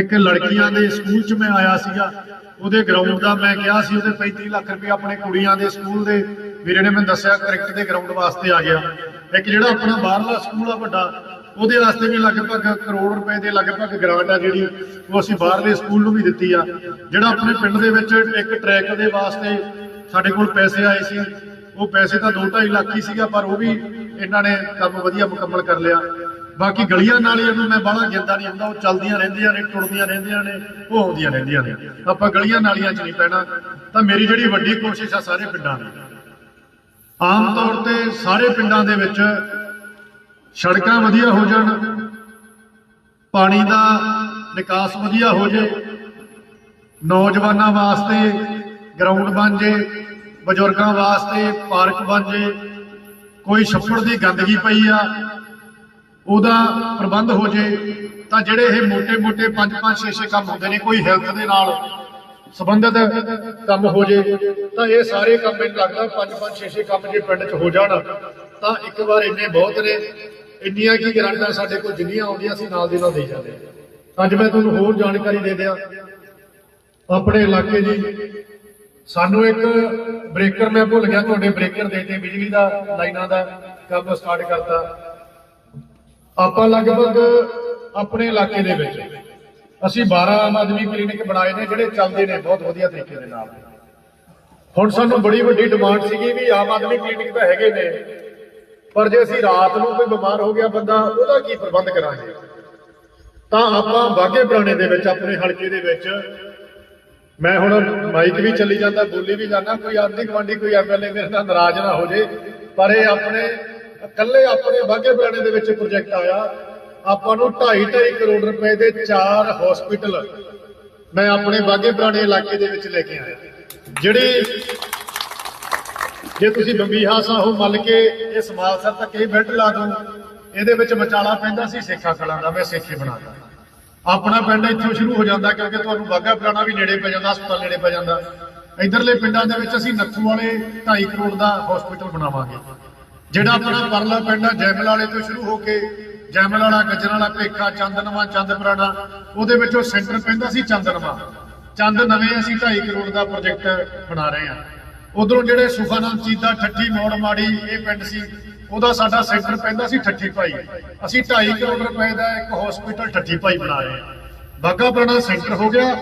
A: ਇੱਕ ਲੜਕੀਆਂ ਦੇ ਸਕੂਲ 'ਚ ਮੈਂ ਆਇਆ ਸੀਗਾ। ਉਹਦੇ ਗਰਾਊਂਡ ਦਾ ਮੈਂ ਕਿਹਾ ਸੀ, ਉਹਦੇ 35 ਲੱਖ ਰੁਪਇਆ ਆਪਣੇ ਕੁੜੀਆਂ ਦੇ ਸਕੂਲ ਦੇ। ਵੀਰੇ ਨੇ ਮੈਨੂੰ ਦੱਸਿਆ ਕ੍ਰਿਕਟ ਦੇ ਗਰਾਊਂਡ ਵਾਸਤੇ ਆ ਗਿਆ। ਇੱਕ ਜਿਹੜਾ ਆਪਣਾ ਬਾਹਰਲਾ ਸਕੂਲ ਆ ਵੱਡਾ, ਉਹਦੇ ਵਾਸਤੇ ਵੀ ਲਗਭਗ ਕਰੋੜ ਰੁਪਏ ਦੇ ਲਗਭਗ ਗ੍ਰਾਂਟ ਆ ਜਿਹੜੀ, ਉਹ ਅਸੀਂ ਬਾਹਰਲੇ ਸਕੂਲ ਨੂੰ ਵੀ ਦਿੱਤੀ ਆ। ਜਿਹੜਾ ਆਪਣੇ ਪਿੰਡ ਦੇ ਵਿੱਚ ਇੱਕ ਟਰੈਕ ਦੇ ਵਾਸਤੇ ਸਾਡੇ ਕੋਲ ਪੈਸੇ ਆਏ ਸੀ, ਉਹ ਪੈਸੇ ਤਾਂ 2.5 ਲੱਖ ਹੀ ਸੀਗਾ, ਪਰ ਉਹ ਵੀ ਇਹਨਾਂ ਨੇ ਕੰਮ ਵਧੀਆ ਮੁਕੰਮਲ ਕਰ ਲਿਆ। ਬਾਕੀ ਗਲੀਆਂ ਨਾਲੀਆਂ ਨੂੰ ਮੈਂ ਬਾਹਲਾ ਗਿਣਦਾ ਨਹੀਂ ਹੁੰਦਾ, ਉਹ ਚੱਲਦੀਆਂ ਰਹਿੰਦੀਆਂ ਨੇ ਟੁੱਟਦੀਆਂ ਰਹਿੰਦੀਆਂ ਨੇ, ਉਹ ਆਉਂਦੀਆਂ ਰਹਿੰਦੀਆਂ ਨੇ। ਆਪਾਂ ਗਲੀਆਂ ਨਾਲੀਆਂ 'ਚ ਨਹੀਂ ਪੈਣਾ, ਤਾਂ ਮੇਰੀ ਜਿਹੜੀ ਵੱਡੀ ਕੋਸ਼ਿਸ਼ ਆ ਸਾਰੇ ਪਿੰਡਾਂ ਦੀ। ਆਮ ਤੌਰ ਤੇ ਸਾਰੇ ਪਿੰਡਾਂ ਦੇ ਵਿੱਚ ਸੜਕਾਂ ਵਧੀਆ ਹੋ ਜਾਣ, ਪਾਣੀ ਦਾ ਨਿਕਾਸ ਵਧੀਆ ਹੋ ਜੇ, ਨੌਜਵਾਨਾਂ ਵਾਸਤੇ ਗਰਾਊਂਡ ਬਣ ਜੇ, ਬਜ਼ੁਰਗਾਂ ਵਾਸਤੇ ਪਾਰਕ ਬਣ ਜੇ, ਕੋਈ ਛੱਪੜ ਦੀ ਗੰਦਗੀ ਪਈ ਆ ਉਹਦਾ ਪ੍ਰਬੰਧ ਹੋ ਜੇ, ਤਾਂ ਜਿਹੜੇ ਇਹ ਮੋٹے-ਮੋٹے ਪੰਜ ਪੰਜ ਛੇ ਛੇ ਕੰਮ ਹੁੰਦੇ ਨੇ, ਕੋਈ ਹੈਲਥ ਦੇ ਨਾਲ ਸੰਬੰਧਿਤ ਕੰਮ ਹੋ ਜੇ, ਤਾਂ ਇਹ ਸਾਰੇ ਕੰਮ ਮੈਨੂੰ ਲੱਗਦਾ 5-5 6-6 ਕੰਮ ਜੇ ਪਿੰਡ 'ਚ ਹੋ ਜਾਣ, ਤਾਂ ਇੱਕ ਵਾਰ ਇੰਨੇ ਬਹੁਤ ਨੇ, ਇੰਨੀਆਂ ਕੀ ਗਰੰਟਾਂ ਸਾਡੇ ਕੋਲ ਜਿੰਨੀਆਂ ਆਉਂਦੀਆਂ ਸੀ ਨਾਲ ਦੇ ਨਾਲ ਦੇ ਜਾਂਦੇ ਅੱਜ ਮੈਂ ਤੁਹਾਨੂੰ ਹੋਰ ਜਾਣਕਾਰੀ ਦੇ ਦਿਆਂ, ਆਪਣੇ ਇਲਾਕੇ ਦੀ। ਸਾਨੂੰ ਇੱਕ ਬ੍ਰੇਕਰ ਮੈਂ ਭੁੱਲ ਗਿਆ, ਤੁਹਾਡੇ ਬ੍ਰੇਕਰ ਦੇ ਤੇ ਬਿਜਲੀ ਦਾ ਲਾਈਨਾਂ ਦਾ ਕੰਮ ਸਟਾਰਟ ਕਰਤਾ। ਆਪਾਂ ਲਗਭਗ ਆਪਣੇ ਇਲਾਕੇ ਦੇ ਵਿੱਚ ਅਸੀਂ 12 ਆਮ ਆਦਮੀ ਕਲੀਨਿਕ ਬਣਾਏ ਨੇ ਜਿਹੜੇ ਚੱਲਦੇ ਨੇ ਬਹੁਤ ਵਧੀਆ ਤਰੀਕੇ ਦੇ ਨਾਲ। ਹੁਣ ਸਾਨੂੰ ਬੜੀ ਵੱਡੀ ਡਿਮਾਂਡ ਸੀਗੀ ਵੀ ਆਮ ਆਦਮੀ ਕਲੀਨਿਕ ਤਾਂ ਹੈਗੇ ਨੇ, ਪਰ ਜੇ ਅਸੀਂ ਰਾਤ ਨੂੰ ਕੋਈ ਬਿਮਾਰ ਹੋ ਗਿਆ ਬੰਦਾ, ਉਹਦਾ ਕੀ ਪ੍ਰਬੰਧ ਕਰਾਂਗੇ? ਤਾਂ ਆਪਾਂ ਬਾਗੇ ਪੁਰਾਣੇ ਦੇ ਵਿੱਚ, ਆਪਣੇ ਹਲਕੇ ਦੇ ਵਿੱਚ, ਮੈਂ ਹੁਣ ਮਾਈਕ ਵੀ ਚੱਲੀ ਜਾਂਦਾ, ਬੋਲੀ ਵੀ ਜਾਂਦਾ, ਕੋਈ ਆਂਦੀ ਗਵਾਂਡੀ ਕੋਈ ਐਮਐਲਏ ਮੇਰੇ ਨਾਲ ਨਾਰਾਜ਼ ਨਾ ਹੋ ਜੇ ਪਰ ਇਹ ਆਪਣੇ ਇਕੱਲੇ ਆਪਣੇ ਬਾਗੇ ਪੁਰਾਣੇ ਦੇ ਵਿੱਚ ਪ੍ਰੋਜੈਕਟ ਆਇਆ। ਆਪਾਂ ਨੂੰ 2.5 2.5 ਕਰੋੜ ਰੁਪਏ ਦੇ ਚਾਰ ਹਸਪੀਟਲ ਮੈਂ ਆਪਣੇ ਬਾਗੇ ਪੁਰਾਣੇ ਇਲਾਕੇ ਦੇ ਵਿੱਚ ਲੈ ਕੇ ਆਇਆ। ਜਿਹੜੇ ਜੇ ਤੁਸੀਂ ਬੰਬੀਹਾ ਸਾਹੋ ਮੱਲ ਕੇ ਇਹ ਸਮਾਲਸਰ ਤੱਕ ਇਹ ਬੈੱਡ ਲਾ ਦੋ ਇਹਦੇ ਵਿੱਚ ਵਿਚਾਲਾ ਪੈਂਦਾ ਸੀ ਸੇਖਾ ਕਲਾਂ ਦਾ, ਮੈਂ ਸੇਖੇ ਬਣਾਤਾ ਆਪਣਾ ਪਿੰਡ ਇੱਥੋਂ ਸ਼ੁਰੂ ਹੋ ਜਾਂਦਾ ਕਿਉਂਕਿ ਤੁਹਾਨੂੰ ਬਾਗਾ ਪੁਰਾਣਾ ਵੀ ਨੇੜੇ ਪੈ ਜਾਂਦਾ, ਹਸਪਤਾਲ ਨੇੜੇ ਪੈ ਜਾਂਦਾ। ਇਧਰਲੇ ਪਿੰਡਾਂ ਦੇ ਵਿੱਚ ਅਸੀਂ ਨੱਥੂ ਵਾਲੇ 2.5 ਕਰੋੜ ਦਾ ਹਸਪੀਟਲ ਬਣਾਵਾਂਗੇ। ਜਿਹੜਾ ਆਪਣਾ ਪਰਲਾ ਪਿੰਡ ਆ, ਜੈਮਲ ਵਾਲੇ ਤੋਂ ਸ਼ੁਰੂ ਹੋ ਕੇ ਜੈਮਲ ਵਾਲਾ, ਗੱਜਰ ਵਾਲਾ ਭੇਖਾ ਚੰਦਨਵਾ ਚੰਦਪੁਰਾਣਾ ਉਹਦੇ ਵਿੱਚੋਂ ਸੈਂਟਰ ਪੈਂਦਾ ਸੀ ਚੰਦਨਵਾ ਚੰਦ ਨਵੇਂ ਅਸੀਂ 2.5 ਕਰੋੜ ਦਾ ਪ੍ਰੋਜੈਕਟ ਬਣਾ ਰਹੇ ਹਾਂ। ਉਧਰੋਂ ਜਿਹੜੇ ਸੁਖਾਨੰਦ, ਚੀਤਾ, ਠੱਠੀ, ਮੋੜ, ਮਾੜੀ, ਇਹ ਪਿੰਡ ਸੀ, ਉਹਦਾ ਸਾਡਾ ਸੈਂਟਰ ਪੈਂਦਾ ਸੀ ਠੱਠੀ ਭਾਈ। ਅਸੀਂ 2.5 ਕਰੋੜ ਰੁਪਏ ਦਾ ਇੱਕ ਹਸਪੀਟਲ ਠੱਠੀ ਭਾਈ ਬਣਾ ਰਹੇ ਹਾਂ। ਬਾਗਾ ਪੁਰਾਣਾ ਸੈਂਟਰ ਹੋ ਗਿਆ,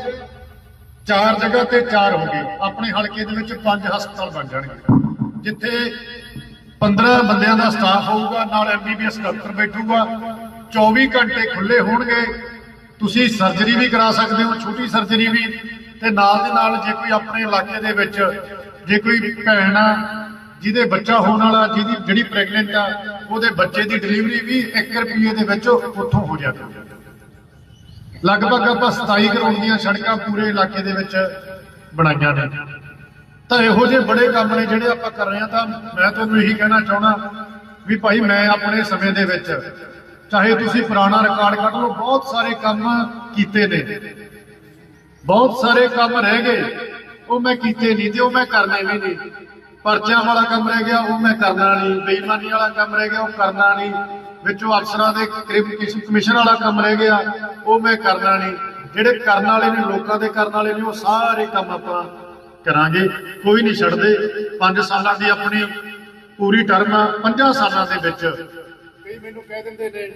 A: ਚਾਰ ਜਗ੍ਹਾ ਤੇ ਚਾਰ ਹੋ ਗਏ। ਆਪਣੇ ਹਲਕੇ ਦੇ ਵਿੱਚ ਪੰਜ ਹਸਪਤਾਲ ਬਣ ਜਾਣਗੇ। ਜਿੱਥੇ 15 ਬੰਦਿਆਂ ਦਾ ਸਟਾਫ ਹੋਊਗਾ, ਨਾਲ ਐਮਬੀਬੀਐਸ ਡਾਕਟਰ ਬੈਠੂਗਾ। 24 ਘੰਟੇ ਖੁੱਲੇ ਹੋਣਗੇ। ਤੁਸੀਂ ਸਰਜਰੀ ਵੀ ਕਰਾ ਸਕਦੇ ਹੋ, ਛੋਟੀ ਸਰਜਰੀ ਵੀ। ਤੇ ਨਾਲ ਦੇ ਨਾਲ ਜੇ ਕੋਈ ਆਪਣੇ ਇਲਾਕੇ ਦੇ ਵਿੱਚ, ਜੇ ਕੋਈ ਭੈਣ ਆ, ਜਿਹਦੇ ਬੱਚਾ ਹੋਣ ਵਾਲਾ, ਜਿਹਦੀ ਜਿਹੜੀ ਪ੍ਰੈਗਨੈਂਟ ਆ, ਉਹਦੇ ਬੱਚੇ ਦੀ ਡਿਲੀਵਰੀ ਵੀ 1 ਰੁਪਏ ਦੇ ਵਿੱਚ ਉੱਥੋਂ ਹੋ ਜਾਵੇ। ਲਗਭਗ ਆਪਾਂ 27 ਕਰੋੜ ਦੀਆਂ ਸੜਕਾਂ ਪੂਰੇ ਇਲਾਕੇ ਦੇ ਵਿੱਚ ਬਣਾਈਆਂ ਨੇ। ਤਾਂ ਇਹੋ ਜਿਹੇ ਬੜੇ ਕੰਮ ਨੇ ਜਿਹੜੇ ਆਪਾਂ ਕਰ ਰਹੇ ਹਾਂ, ਤਾਂ ਮੈਂ ਤੁਹਾਨੂੰ ਇਹੀ ਕਹਿਣਾ ਚਾਹਣਾ ਵੀ ਭਾਈ ਮੈਂ ਆਪਣੇ ਸਮੇਂ ਦੇ ਵਿੱਚ ਚਾਹੇ ਤੁਸੀਂ ਪੁਰਾਣਾ ਰਿਕਾਰਡ ਕੱਢ ਲਓ, ਬਹੁਤ ਸਾਰੇ ਕੰਮ ਕੀਤੇ ਨੇ। ਬਹੁਤ ਸਾਰੇ ਕੰਮ ਰਹਿ ਗਏ, ਉਹ ਮੈਂ ਕੀਤੇ ਨਹੀਂ ਤੇ ਉਹ ਮੈਂ ਕਰਨੇ ਵੀ ਨਹੀਂ। ਪਰਚਿਆਂ ਵਾਲਾ ਕੰਮ ਰਹਿ ਗਿਆ, ਉਹ ਮੈਂ ਕਰਨਾ ਨਹੀਂ। ਬੇਈਮਾਨੀ ਵਾਲਾ ਕੰਮ ਰਹਿ ਗਿਆ, ਉਹ ਕਰਨਾ ਨਹੀਂ। ਵਿੱਚੋਂ ਅਫਸਰਾਂ ਦੇ ਕ੍ਰਿਮੀਨਲ ਕਮਿਸ਼ਨ ਵਾਲਾ ਕੰਮ ਰਹਿ ਗਿਆ, ਉਹ ਮੈਂ ਕਰਨਾ ਨਹੀਂ। ਜਿਹੜੇ ਕਰਨ ਵਾਲੇ ਨੇ, ਲੋਕਾਂ ਦੇ ਕਰਨ ਵਾਲੇ ਨੇ, ਉਹ ਸਾਰੇ ਕੰਮ ਆਪਾਂ ਕਰਾਂਗੇ। ਕੋਈ ਨਹੀਂ ਛੱਡਦੇ। 5 ਸਾਲਾਂ ਦੀ ਆਪਣੀ ਪੂਰੀ ਟਰਮ ਆ 5 ਸਾਲਾਂ ਦੇ ਵਿੱਚ। ਕਈ ਮੈਨੂੰ ਕਹਿ ਦਿੰਦੇ ਨੇ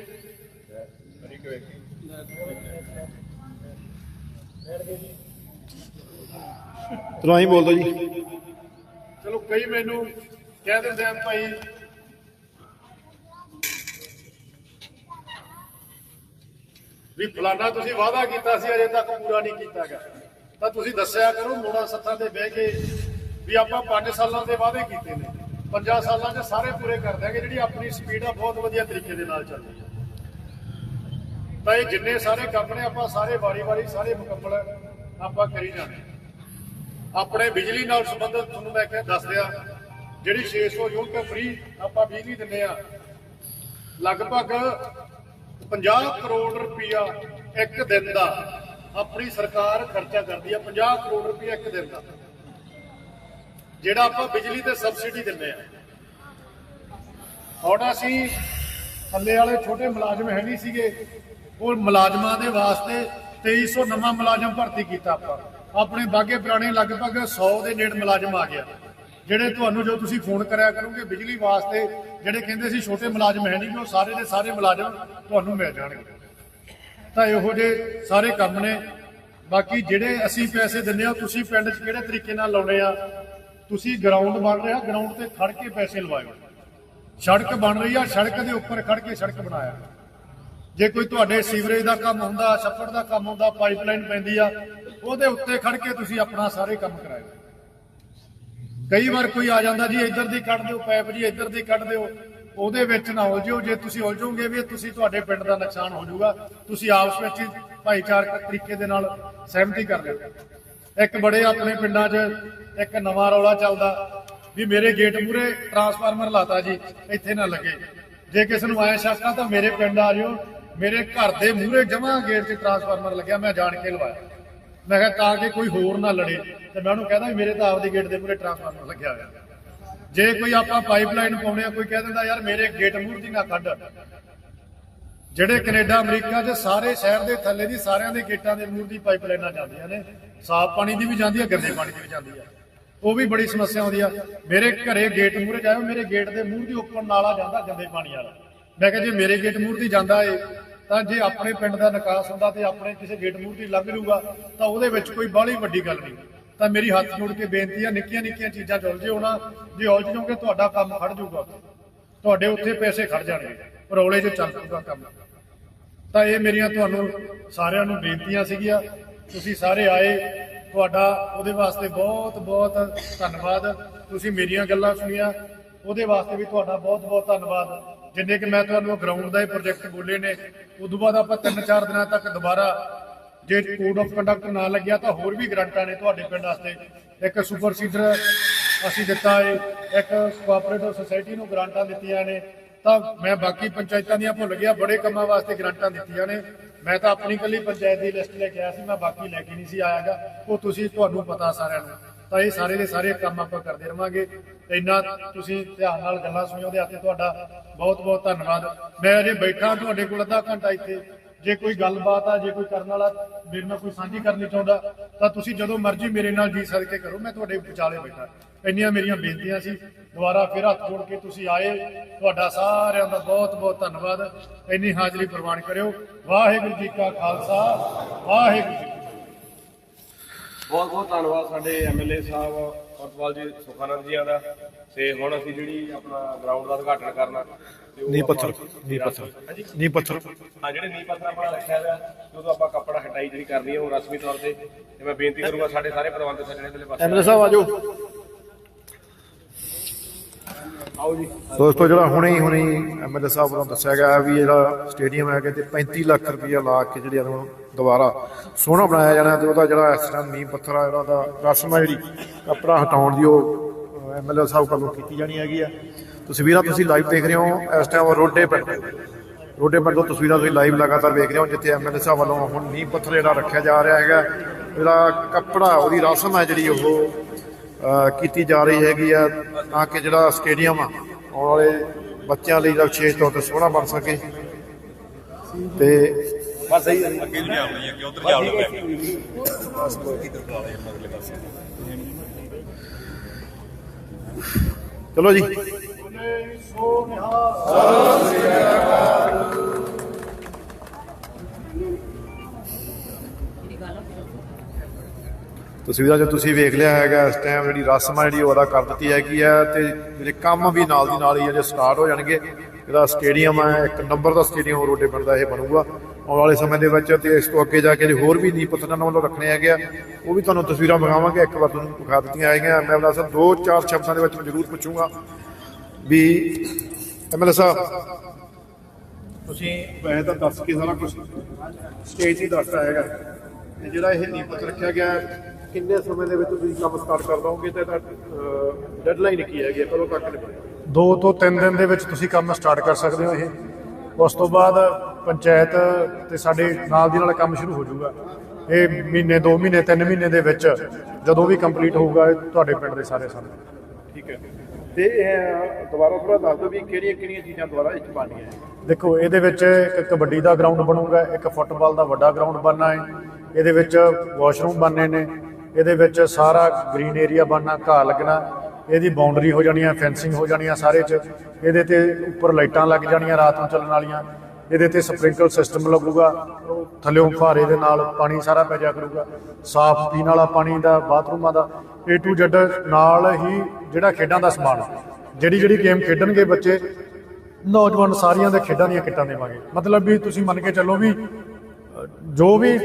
B: ਚਲੋ ਆਈ ਬੋਲ ਦੋ ਜੀ।
A: ਚਲੋ ਕਈ ਮੈਨੂੰ ਕਹਿ ਦਿੰਦੇ ਆ ਭਾਈ ਵੀ ਫਲਾਨਾ ਤੁਸੀਂ ਵਾਅਦਾ ਕੀਤਾ ਸੀ ਅਜੇ ਤੱਕ ਪੂਰਾ ਨਹੀਂ ਕੀਤਾਗਾ ਤਾਂ ਤੁਸੀਂ ਦੱਸਿਆ ਕਰੋ, ਮੋੜਾ ਸੱਥਾਂ ਤੇ ਬਹਿ ਕੇ ਵੀ ਆਪਾਂ 5 ਸਾਲਾਂ ਦੇ ਵਾਅਦੇ ਕੀਤੇ ਨੇ। 50 ਸਾਲਾਂ 'ਚ ਸਾਰੇ ਪੂਰੇ ਕਰ ਦਿਆਂਗੇ, ਜਿਹੜੀ ਆਪਣੀ ਸਪੀਡ ਆ, ਬਹੁਤ ਵਧੀਆ ਤਰੀਕੇ ਦੇ ਨਾਲ ਚੱਲਦੀ ਹੈ ਤਾਂ ਇਹ ਜਿੰਨੇ ਸਾਰੇ ਕੰਮ ਨੇ, ਆਪਾਂ ਸਾਰੇ ਵਾਰੀ-ਵਾਰੀ ਸਾਰੇ ਮੁਕੰਮਲ ਆਪਾਂ ਕਰੀ ਜਾਣੇ ਆਪਣੇ ਬਿਜਲੀ ਨਾਲ ਸੰਬੰਧਿਤ ਤੁਹਾਨੂੰ ਮੈਂ ਕਿਹਾ ਦੱਸ ਦਿਆ, ਜਿਹੜੀ 600 ਯੂਨਿਟ ਫ੍ਰੀ ਆਪਾਂ ਬਿਜਲੀ ਦਿੰਦੇ ਆ ਲਗਭਗ 50 ਕਰੋੜ ਰੁਪਇਆ ਇੱਕ ਦਿਨ ਦਾ ਆਪਣੀ ਸਰਕਾਰ ਖਰਚਾ ਕਰਦੀ ਆ 50 ਕਰੋੜ ਰੁਪਇਆ ਇੱਕ ਦਿਨ ਦਾ। ਜਿਹੜਾ ਆਪਾਂ ਬਿਜਲੀ ਤੇ ਸਬਸਿਡੀ ਦਿੰਦੇ ਆ। ਹੁਣ ਅਸੀਂ ਥੱਲੇ ਵਾਲੇ ਛੋਟੇ ਮੁਲਾਜ਼ਮ ਹੈ ਨਹੀਂ ਸੀਗੇ, ਉਹ ਮੁਲਾਜ਼ਮਾਂ ਦੇ ਵਾਸਤੇ 2300 ਨਵਾਂ ਮੁਲਾਜ਼ਮ ਭਰਤੀ ਕੀਤਾ ਆਪਾਂ। ਆਪਣੇ ਬਾਗੇ ਪੁਰਾਣੇ ਲਗਭਗ 100 ਦੇ ਨੇੜ ਮੁਲਾਜ਼ਮ ਆ ਗਿਆ। ਜਿਹੜੇ ਤੁਹਾਨੂੰ ਜੋ ਤੁਸੀਂ ਫੋਨ ਕਰਿਆ ਕਰੋਗੇ, ਬਿਜਲੀ ਵਾਸਤੇ ਜਿਹੜੇ ਕਹਿੰਦੇ ਸੀ ਛੋਟੇ ਮੁਲਾਜ਼ਮ ਹੈ ਨਹੀਂ ਉਹ ਸਾਰੇ ਦੇ ਸਾਰੇ ਮੁਲਾਜ਼ਮ ਤੁਹਾਨੂੰ ਮਿਲ ਜਾਣਗੇ। ਤਾਂ ਇਹੋ ਜਿਹੇ ਸਾਰੇ ਕੰਮ ਨੇ। ਬਾਕੀ ਜਿਹੜੇ ਅਸੀਂ ਪੈਸੇ ਦਿੰਦੇ ਆ ਤੁਸੀਂ ਪਿੰਡ 'ਚ ਕਿਹੜੇ ਤਰੀਕੇ ਨਾਲ ਲਾਉਣੇ ਆ? ਤੁਸੀਂ ਗਰਾਊਂਡ ਬਣ ਰਿਹਾ ਗਰਾਊਂਡ ਤੇ ਖੜ ਕੇ ਪੈਸੇ ਲਵਾਇਓ। ਸੜਕ ਬਣ ਰਹੀ ਆ, ਸੜਕ ਦੇ ਉੱਪਰ ਖੜ ਕੇ ਸੜਕ ਬਣਾਇਆ। ਜੇ ਕੋਈ ਤੁਹਾਡੇ ਸੀਵਰੇਜ ਦਾ ਕੰਮ ਹੁੰਦਾ, ਛੱਪੜ ਦਾ ਕੰਮ ਹੁੰਦਾ ਪਾਈਪਲਾਈਨ ਪੈਂਦੀ ਆ, ਉਹਦੇ ਉੱਤੇ ਖੜ ਕੇ ਤੁਸੀਂ ਆਪਣਾ ਸਾਰੇ ਕੰਮ ਕਰਾਇਓ ਕਈ ਵਾਰ ਕੋਈ ਆ ਜਾਂਦਾ ਜੀ, ਇੱਧਰ ਦੀ ਕੱਢ ਦਿਓ ਪਾਈਪ ਜੀ, ਇੱਧਰ ਦੀ ਕੱਢ ਦਿਓ। ਉਹਦੇ ਵਿੱਚ ਨਾ ਉਲਝਿਓ ਜੇ ਤੁਸੀਂ ਉਲਝੋਗੇ ਵੀ ਤੁਸੀਂ ਤੁਹਾਡੇ ਪਿੰਡ ਦਾ ਨੁਕਸਾਨ ਹੋ ਜਾਊਗਾ, ਤੁਸੀਂ ਆਪਸ ਵਿੱਚ ਹੀ ਭਾਈਚਾਰਕ ਤਰੀਕੇ ਦੇ ਨਾਲ ਸਹਿਮਤੀ ਕਰ ਲਿਓ। ਇੱਕ ਬੜੇ ਆਪਣੇ ਪਿੰਡਾਂ 'ਚ ਇੱਕ ਨਵਾਂ ਰੌਲਾ ਚੱਲਦਾ ਵੀ ਮੇਰੇ ਗੇਟ ਮੂਰੇ ਟਰਾਂਸਫਾਰਮਰ ਲਾਤਾ ਜੀ, ਇੱਥੇ ਨਾ ਲੱਗੇ। ਜੇ ਕਿਸੇ ਨੂੰ ਆਇਆ ਸ਼ੱਕ ਆ ਤਾਂ ਮੇਰੇ ਪਿੰਡ ਆ ਜਿਓ। ਮੇਰੇ ਘਰ ਦੇ ਮੂਰੇ ਜਮਾ ਗੇਟ 'ਚ ਟਰਾਂਸਫਾਰਮਰ ਲੱਗਿਆ, ਮੈਂ ਜਾਣ ਕੇ ਲਵਾਇਆ। ਮੈਂ ਕਿਹਾ ਤਾਂ ਕਿ ਕੋਈ ਹੋਰ ਨਾ ਲੜੇ ਤੇ ਮੈਂ ਉਹਨੂੰ ਕਹਿੰਦਾ ਵੀ ਮੇਰੇ ਤਾਂ ਆਪਦੇ ਗੇਟ ਦੇ ਮੂਰੇ ਟਰਾਂਸਫਾਰਮਰ ਲੱਗਿਆ ਹੋਇਆ। ਜੇ ਕੋਈ ਆਪਾਂ ਪਾਈਪਲਾਈਨ ਪਾਉਣੇ ਆ, ਕੋਈ ਕਹਿ ਦਿੰਦਾ, ਯਾਰ ਮੇਰੇ ਗੇਟ ਮੂਹਰ ਦੀ ਨਾ ਕੱਢ। ਜਿਹੜੇ ਕੈਨੇਡਾ, ਅਮਰੀਕਾ 'ਚ ਸਾਰੇ ਸ਼ਹਿਰ ਦੇ ਥੱਲੇ ਦੀ ਸਾਰਿਆਂ ਦੇ ਗੇਟਾਂ ਦੇ ਮੂਹਰ ਦੀ ਪਾਈਪਲਾਈਨਾਂ ਜਾਂਦੀਆਂ ਨੇ। ਸਾਫ਼ ਪਾਣੀ ਦੀ ਵੀ ਜਾਂਦੀ ਹੈ ਗੰਦੇ ਪਾਣੀ ਦੀ ਵੀ ਜਾਂਦੀ ਹੈ ਉਹ ਵੀ ਬੜੀ ਸਮੱਸਿਆ ਆਉਂਦੀ ਆ। ਮੇਰੇ ਘਰੇ ਗੇਟ ਮੂਹਰੇ ਜਾਇਓ, ਮੇਰੇ ਗੇਟ ਦੇ ਮੂਹਰ ਦੀ ਉੱਪਰ ਨਾਲਾ ਜਾਂਦਾ ਗੰਦੇ ਪਾਣੀ ਵਾਲਾ। ਮੈਂ ਕਿਹਾ, ਜੇ ਮੇਰੇ ਗੇਟ ਮੂਹਰ ਦੀ ਜਾਂਦਾ ਏ, ਤਾਂ ਜੇ ਆਪਣੇ ਪਿੰਡ ਦਾ ਨਿਕਾਸ ਹੁੰਦਾ ਤੇ ਆਪਣੇ ਕਿਸੇ ਗੇਟ ਮੂਹਰ ਦੀ ਲੰਘ ਜੂਗਾ ਤਾਂ ਉਹਦੇ ਵਿੱਚ ਕੋਈ ਬਾਹਲੀ ਵੱਡੀ ਗੱਲ ਨਹੀਂ। ਤਾਂ ਮੇਰੀ ਹੱਥ ਜੋੜ ਕੇ ਬੇਨਤੀ ਆ ਨਿੱਕੀਆਂ ਨਿੱਕੀਆਂ ਚੀਜ਼ਾਂ ਚ ਉਲਝੇ ਹੋਣਾ ਜੇ ਉਲਝ ਜਾਓਗੇ ਤੁਹਾਡਾ ਕੰਮ ਖੜ ਜਾਊਗਾ ਉੱਥੇ। ਤੁਹਾਡੇ ਉੱਥੇ ਪੈਸੇ ਖੜ ਜਾਣਗੇ, ਰੌਲੇ 'ਚ ਚੱਲ ਪਊਗਾ ਕੰਮ। ਤਾਂ ਇਹ ਮੇਰੀਆਂ ਤੁਹਾਨੂੰ ਸਾਰਿਆਂ ਨੂੰ ਬੇਨਤੀਆਂ ਸੀਗੀਆਂ। ਤੁਸੀਂ ਸਾਰੇ ਆਏ, ਤੁਹਾਡਾ ਉਹਦੇ ਵਾਸਤੇ ਬਹੁਤ ਬਹੁਤ ਧੰਨਵਾਦ। ਤੁਸੀਂ ਮੇਰੀਆਂ ਗੱਲਾਂ ਸੁਣੀਆਂ, ਉਹਦੇ ਵਾਸਤੇ ਵੀ ਤੁਹਾਡਾ ਬਹੁਤ ਬਹੁਤ ਧੰਨਵਾਦ। ਜਿੰਨੇ ਕਿ ਮੈਂ ਤੁਹਾਨੂੰ ਗਰਾਊਂਡ ਦਾ ਇਹ ਪ੍ਰੋਜੈਕਟ ਬੋਲੇ ਨੇ, ਉਦੋਂ ਬਾਅਦ ਆਪਾਂ ਤਿੰਨ ਚਾਰ ਦਿਨਾਂ ਤੱਕ ਦੁਬਾਰਾ ਜੇ ਕੋਡ ਆਫ ਕੰਡਕਟ ਨਾ ਲੱਗਿਆ ਤਾਂ ਹੋਰ ਵੀ ਗਰੰਟਾਂ ਨੇ ਤੁਹਾਡੇ ਪਿੰਡ ਵਾਸਤੇ। ਇੱਕ ਸੁਪਰ ਸੀਡਰ ਅਸੀਂ ਦਿੱਤਾ ਹੈ ਇੱਕ ਕੋਆਪਰੇਟਿਵ ਸੁਸਾਇਟੀ ਨੂੰ ਗ੍ਰਾਂਟਾਂ ਦਿੱਤੀਆਂ ਨੇ। ਤਾਂ ਮੈਂ ਬਾਕੀ ਪੰਚਾਇਤਾਂ ਦੀਆਂ ਭੁੱਲ ਗਿਆ, ਬੜੇ ਕੰਮਾਂ ਵਾਸਤੇ ਗ੍ਰਾਂਟਾਂ ਦਿੱਤੀਆਂ ਨੇ। ਮੈਂ ਤਾਂ ਆਪਣੀ ਕੱਲੀ ਪੰਚਾਇਤ ਦੀ ਲਿਸਟ ਲੈ ਕੇ ਆਇਆ ਸੀ, ਮੈਂ ਬਾਕੀ ਲੈ ਕੇ ਨਹੀਂ ਸੀ ਆਇਆਗਾ। ਉਹ ਤੁਸੀਂ, ਤੁਹਾਨੂੰ ਪਤਾ ਸਾਰਿਆਂ ਨੂੰ। ਤਾਂ ਇਹ ਸਾਰੇ ਦੇ ਸਾਰੇ ਕੰਮ ਆਪਾਂ ਕਰਦੇ ਰਵਾਂਗੇ। ਇੰਨਾ ਤੁਸੀਂ ਧਿਆਨ ਨਾਲ ਗੱਲਾਂ ਸੁਣਿਓ ਦੇ ਹੱਥੇ ਤੁਹਾਡਾ ਬਹੁਤ ਬਹੁਤ ਧੰਨਵਾਦ। ਮੈਂ ਅਜੇ ਬੈਠਾ ਤੁਹਾਡੇ ਕੋਲ ਅੱਧਾ ਘੰਟਾ ਇੱਥੇ। ਜੇ ਕੋਈ ਗੱਲਬਾਤ ਆ, ਜੇ ਕੋਈ ਕਰਨ ਵਾਲਾ ਮੇਰੇ ਨਾਲ ਕੋਈ ਸਾਂਝੀ ਕਰਨੀ ਚਾਹੁੰਦਾ, ਤਾਂ ਤੁਸੀਂ ਜਦੋਂ ਮਰਜ਼ੀ ਮੇਰੇ ਨਾਲ ਜੀ ਸਦਕੇ ਕਰੋ, ਮੈਂ ਤੁਹਾਡੇ ਵਿਚਾਲੇ ਬੈਠਾ। ਇੰਨੀਆਂ ਮੇਰੀਆਂ ਬੇਨਤੀਆਂ ਸੀ, ਦੁਬਾਰਾ ਫਿਰ ਹੱਥ ਜੋੜ ਕੇ ਤੁਸੀਂ ਆਏ, ਤੁਹਾਡਾ ਸਾਰਿਆਂ ਦਾ ਬਹੁਤ ਬਹੁਤ ਧੰਨਵਾਦ। ਇੰਨੀ ਹਾਜ਼ਰੀ ਪ੍ਰਵਾਨ ਕਰਿਓ। ਵਾਹਿਗੁਰੂ ਜੀ ਕਾ ਖਾਲਸਾ, ਵਾਹਿਗੁਰੂ ਜੀ
C: ਬਹੁਤ ਬਹੁਤ ਧੰਨਵਾਦ ਸਾਡੇ ਐਮਐਲਏ ਸਾਹਿਬ। ਅਰਤਵਾਲ ਜੀ ਸੁਖਾਨੰਦ ਜੀਆਂ ਦਾ। ਤੇ ਹੁਣ ਅਸੀਂ ਜਿਹੜੀ ਆਪਣਾ ਗਰਾਊਂਡ ਦਾ ਉਦਘਾਟਨ ਕਰਨਾ
B: ਨੀ ਪੱਥਰ
C: ਆਪਾਂ-
B: ਨੀ ਪੱਥਰ ਨੀ ਪੱਥਰ।
C: ਹਾਂ ਜਿਹੜੇ ਨੀ ਪੱਥਰ ਆਪਣਾ ਰੱਖਿਆ ਹੋਇਆ ਉਦੋਂ ਆਪਾਂ ਕੱਪੜਾ ਹਟਾਈ ਜਿਹੜੀ ਕਰਨੀ ਹੈ ਉਹ ਰਸਮੀ ਤੌਰ ਤੇ। ਤੇ ਮੈਂ ਬੇਨਤੀ ਕਰੂੰਗਾ ਸਾਡੇ ਸਾਰੇ ਪ੍ਰਬੰਧ ਸੱਜਣੇ ਦੇ ਪਾਸੇ
B: ਐਮਐਲਏ ਸਾਹਿਬ ਆਜੋ
C: ਆਓ ਜੀ।
B: ਦੋਸਤੋ, ਜਿਹੜਾ ਹੁਣੇ ਹੀ ਹੁਣੇ ਐਮਐਲਏ ਸਾਹਿਬ ਵੱਲੋਂ ਦੱਸਿਆ ਗਿਆ ਵੀ ਜਿਹੜਾ ਸਟੇਡੀਅਮ ਹੈ ਕਿ ਤੇ 35 ਲੱਖ ਰੁਪਈਆ ਲਾ ਕੇ ਜਿਹੜੀ ਇਹਨੂੰ ਦੁਬਾਰਾ ਸੋਹਣਾ ਬਣਾਇਆ ਜਾਣਾ ਤੇ ਉਹਦਾ ਜਿਹੜਾ ਇਸ ਟਾਈਮ ਨੀਂਹ ਪੱਥਰ ਆ, ਜਿਹੜਾ ਉਹਦਾ ਰਸਮ ਹੈ ਜਿਹੜੀ, ਕੱਪੜਾ ਹਟਾਉਣ ਦੀ ਉਹ ਐਮਐਲਏ ਸਾਹਿਬ ਵੱਲੋਂ ਕੀਤੀ ਜਾਣੀ ਹੈਗੀ ਆ। ਤਸਵੀਰਾਂ ਤੁਸੀਂ ਲਾਈਵ ਦੇਖ ਰਹੇ ਹੋ, ਇਸ ਟਾਈਮ ਰੋਡੇ ਪਿੰਡ। ਰੋਡੇ ਪਿੰਡ ਤੋਂ ਤਸਵੀਰਾਂ ਤੁਸੀਂ ਲਾਈਵ ਲਗਾਤਾਰ ਵੇਖ ਰਹੇ ਹੋ, ਜਿੱਥੇ ਐਮਐਲਏ ਸਾਹਿਬ ਵੱਲੋਂ ਹੁਣ ਨੀਂਹ ਪੱਥਰ ਜਿਹੜਾ ਰੱਖਿਆ ਜਾ ਰਿਹਾ ਹੈਗਾ, ਜਿਹੜਾ ਕੱਪੜਾ, ਉਹਦੀ ਰਸਮ ਹੈ ਜਿਹੜੀ ਉਹ ਕੀਤੀ ਜਾ ਰਹੀ ਹੈਗੀ ਆ ਤਾਂ ਕਿ ਜਿਹੜਾ ਸਟੇਡੀਅਮ ਆ ਆਉਣ ਵਾਲੇ ਬੱਚਿਆਂ ਲਈ ਜਿਹੜਾ ਵਿਸ਼ੇਸ਼ ਤੌਰ ਤੇ ਸੋਹਣਾ ਬਣ ਸਕੇ। ਤੇ
C: ਬਸ ਸਹੀ ਹੈ।
D: ਅੱਗੇ ਨੂੰ ਜਾਵਣਾ ਜੀ ਅੱਗੇ ਉਧਰ ਜਾਵਣਾ ਪਿਆ
B: ਚਲੋ ਜੀ। ਤਸਵੀਰਾਂ 'ਚ ਤੁਸੀਂ ਵੇਖ ਲਿਆ ਹੈਗਾ, ਇਸ ਟਾਈਮ ਜਿਹੜੀ ਰਸਮ ਆ ਜਿਹੜੀ ਉਹ ਅਦਾ ਕਰ ਦਿੱਤੀ ਹੈਗੀ ਆ ਤੇ ਜਿਹੜੇ ਕੰਮ ਵੀ ਨਾਲ ਦੀ ਨਾਲ ਹੀ ਜਿਹੜੇ ਸਟਾਰਟ ਹੋ ਜਾਣਗੇ। ਜਿਹੜਾ ਸਟੇਡੀਅਮ ਹੈ ਇੱਕ ਨੰਬਰ ਦਾ ਸਟੇਡੀਅਮ ਰੋਡੇ ਪਿੰਡ ਦਾ ਇਹ ਬਣੂਗਾ। ਆਉਣ ਵਾਲੇ ਸਮੇਂ ਦੇ ਵਿੱਚ ਤੇ ਇਸ ਤੋਂ ਅੱਗੇ ਜਾ ਕੇ ਜੇ ਹੋਰ ਵੀ ਨੀਂਹ ਪੱਥਰਾਂ ਵੱਲੋਂ ਰੱਖਣੇ ਹੈਗੇ ਆ। ਉਹ ਵੀ ਤੁਹਾਨੂੰ ਤਸਵੀਰਾਂ ਵਿਖਾਵਾਂਗੇ, ਇੱਕ ਵਾਰ ਤੁਹਾਨੂੰ ਵਿਖਾ ਦਿੱਤੀਆਂ ਹੈਗੀਆਂ। ਮੈਂ ਬਲਾ ਸਾਹਿਬ ਦੋ ਚਾਰ ਸ਼ਬਦਾਂ ਦੇ ਵਿੱਚ ਮੈਂ ਜ਼ਰੂਰ ਪੁੱਛੂੰਗਾ ਵੀ ਐਮਐਲਏ ਸਾਹਿਬ, ਤੁਸੀਂ ਵੈਸੇ ਤਾਂ ਦੱਸ ਕੇ ਸਾਰਾ ਕੁਝ ਸਟੇਜ ਹੀ ਦੱਸਦਾ ਹੈਗਾ। ਤੇ ਜਿਹੜਾ ਇਹ ਨੀਂਹ ਪੱਥਰ ਰੱਖਿਆ ਗਿਆ ਕਿੰਨੇ ਸਮੇਂ ਦੇ ਵਿੱਚ ਤੁਸੀਂ ਕੰਮ ਸਟਾਰਟ ਕਰ ਦੋਗੇ ਤੇ ਇਹਦਾ ਡੈਡਲਾਈਨ ਕੀ ਹੈਗੀ ਹੈ? ਕਦੋਂ ਤੱਕ
A: ਦੋ ਤੋਂ ਤਿੰਨ ਦਿਨ ਦੇ ਵਿੱਚ ਤੁਸੀਂ ਕੰਮ ਸਟਾਰਟ ਕਰ ਸਕਦੇ ਹੋ ਇਹ। ਉਸ ਤੋਂ ਬਾਅਦ ਪੰਚਾਇਤ ਤੇ ਸਾਡੇ ਨਾਲ ਦੀ ਨਾਲ ਕੰਮ ਸ਼ੁਰੂ ਹੋ ਜਾਊਗਾ। ਇਹ ਮਹੀਨੇ 2 ਮਹੀਨੇ 3 ਮਹੀਨੇ ਦੇ ਵਿੱਚ ਜਦੋਂ ਵੀ ਕੰਪਲੀਟ ਹੋਊਗਾ ਤੁਹਾਡੇ ਪਿੰਡ ਦੇ ਸਾਰੇ ਸਾਹਮਣੇ।
B: ਠੀਕ ਹੈ। ਤੇ ਇਹ ਦੁਬਾਰਾ ਥੋੜਾ ਦੱਸ ਦਿਓ ਵੀ ਕਿਹੜੀਆਂ ਕਿਹੜੀਆਂ ਚੀਜ਼ਾਂ ਦੁਬਾਰਾ 'ਚ ਬਣਨੀਆਂ
A: ਦੇਖੋ ਇਹਦੇ ਵਿੱਚ ਇੱਕ ਕਬੱਡੀ ਦਾ ਗਰਾਊਂਡ ਬਣੂਗਾ ਇੱਕ ਫੁੱਟਬਾਲ ਦਾ ਵੱਡਾ ਗਰਾਊਂਡ ਬਣਨਾ ਹੈ। ਇਹਦੇ ਵਿੱਚ ਵਾਸ਼ਰੂਮ ਬਣਨੇ ਨੇ। ਇਹਦੇ ਵਿੱਚ ਸਾਰਾ ਗ੍ਰੀਨ ਏਰੀਆ ਬਣਨਾ, ਘਾਹ ਲੱਗਣਾ, ਇਹਦੀ ਬਾਉਂਡਰੀ ਹੋ ਜਾਣੀ ਹੈ ਫੈਂਸਿੰਗ ਹੋ ਜਾਣੀ ਹੈ ਸਾਰੇ ਚ। ਇਹਦੇ ਤੇ ਉੱਪਰ ਲਾਈਟਾਂ ਲੱਗ ਜਾਣੀਆਂ ਰਾਤ ਨੂੰ ਚੱਲਣ ਵਾਲੀਆਂ। ਇਹਦੇ ਤੇ ਸਪ੍ਰਿੰਕਲ ਸਿਸਟਮ ਲੱਗੂਗਾ। ਉਹ ਥੱਲੇੋਂ ਫੁਹਾਰੇ ਦੇ ਨਾਲ ਪਾਣੀ ਸਾਰਾ ਪੈ ਜਾ ਕਰੂਗਾ। ਸਾਫ਼ ਪੀਣ ਵਾਲਾ ਪਾਣੀ ਦਾ, ਬਾਥਰੂਮਾਂ ਦਾ। A to Z ਨਾਲ ਹੀ ਜਿਹੜਾ ਖੇਡਾਂ ਦਾ ਸਮਾਨ ਜਿਹੜੀ ਜਿਹੜੀ ਗੇਮ ਖੇਡਣਗੇ ਬੱਚੇ, ਨੌਜਵਾਨ ਸਾਰੀਆਂ ਦੇ ਖੇਡਾਂ ਦੀਆਂ ਕਿੱਟਾਂ ਦੇਵਾਂਗੇ। ਮਤਲਬ ਵੀ ਤੁਸੀਂ ਮੰਨ ਕੇ ਚੱਲੋ ਵੀ ਜੋ ਵੀ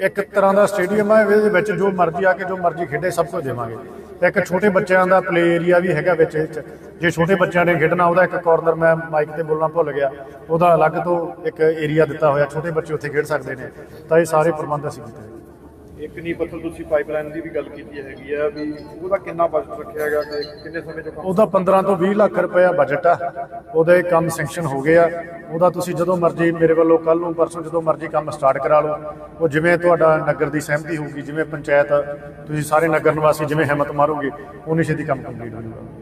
A: ਇੱਕ ਤਰ੍ਹਾਂ ਦਾ ਸਟੇਡੀਅਮ ਹੈ ਇਹਦੇ ਵਿੱਚ ਜੋ ਮਰਜ਼ੀ ਆ ਕੇ ਜੋ ਮਰਜ਼ੀ ਖੇਡੇ, ਸਭ ਕੁਝ ਦੇਵਾਂਗੇ। ਤੇ ਇੱਕ ਛੋਟੇ ਬੱਚਿਆਂ ਦਾ ਪਲੇ ਏਰੀਆ ਵੀ ਹੈਗਾ ਵਿੱਚ, ਇਹ 'ਚ। ਜੇ ਛੋਟੇ ਬੱਚਿਆਂ ਨੇ ਖੇਡਣਾ, ਉਹਦਾ ਇੱਕ ਕਾਰਨਰ ਮੈਂ ਮਾਈਕ ਤੇ ਬੋਲਣਾ ਭੁੱਲ ਗਿਆ। ਉਹਦਾ ਅਲੱਗ ਤੋਂ ਇੱਕ ਏਰੀਆ ਦਿੱਤਾ ਹੋਇਆ, ਛੋਟੇ ਬੱਚੇ ਉੱਥੇ ਖੇਡ ਸਕਦੇ ਨੇ। ਤਾਂ ਇਹ ਸਾਰੇ ਪ੍ਰਬੰਧ ਅਸੀਂ ਕੀਤੇ।
B: ਇੱਕ ਨੀਂਹ ਪੱਥਰ ਤੁਸੀਂ ਪਾਈਪਲਾਈਨ ਦੀ ਵੀ ਗੱਲ ਕੀਤੀ ਹੈਗੀ ਆ ਵੀ ਉਹਦਾ ਕਿੰਨਾ ਬਜਟ ਰੱਖਿਆ ਹੈਗਾ ਤੇ ਕਿੰਨੇ ਸਮੇਂ 'ਚ
A: ਉਹਦਾ 15 ਤੋਂ 20 ਲੱਖ ਰੁਪਇਆ ਬਜਟ ਆ। ਉਹਦੇ ਕੰਮ ਸੈਂਕਸ਼ਨ ਹੋ ਗਏ ਆ। ਉਹਦਾ ਤੁਸੀਂ ਜਦੋਂ ਮਰਜ਼ੀ ਮੇਰੇ ਵੱਲੋਂ ਕੱਲ ਨੂੰ ਪਰਸੋਂ ਜਦੋਂ ਮਰਜ਼ੀ ਕੰਮ ਸਟਾਰਟ ਕਰਾ ਲਓ। ਉਹ ਜਿਵੇਂ ਤੁਹਾਡਾ ਨਗਰ ਦੀ ਸਹਿਮਤੀ ਹੋਊਗੀ, ਜਿਵੇਂ ਪੰਚਾਇਤ, ਤੁਸੀਂ ਸਾਰੇ ਨਗਰ ਨਿਵਾਸੀ ਜਿਵੇਂ ਹਿੰਮਤ ਮਾਰੋਗੇ, ਉਨੀ ਛੇਤੀ ਕੰਮ ਕੰਪਲੀਟ ਹੋ ਜਾਊਗਾ।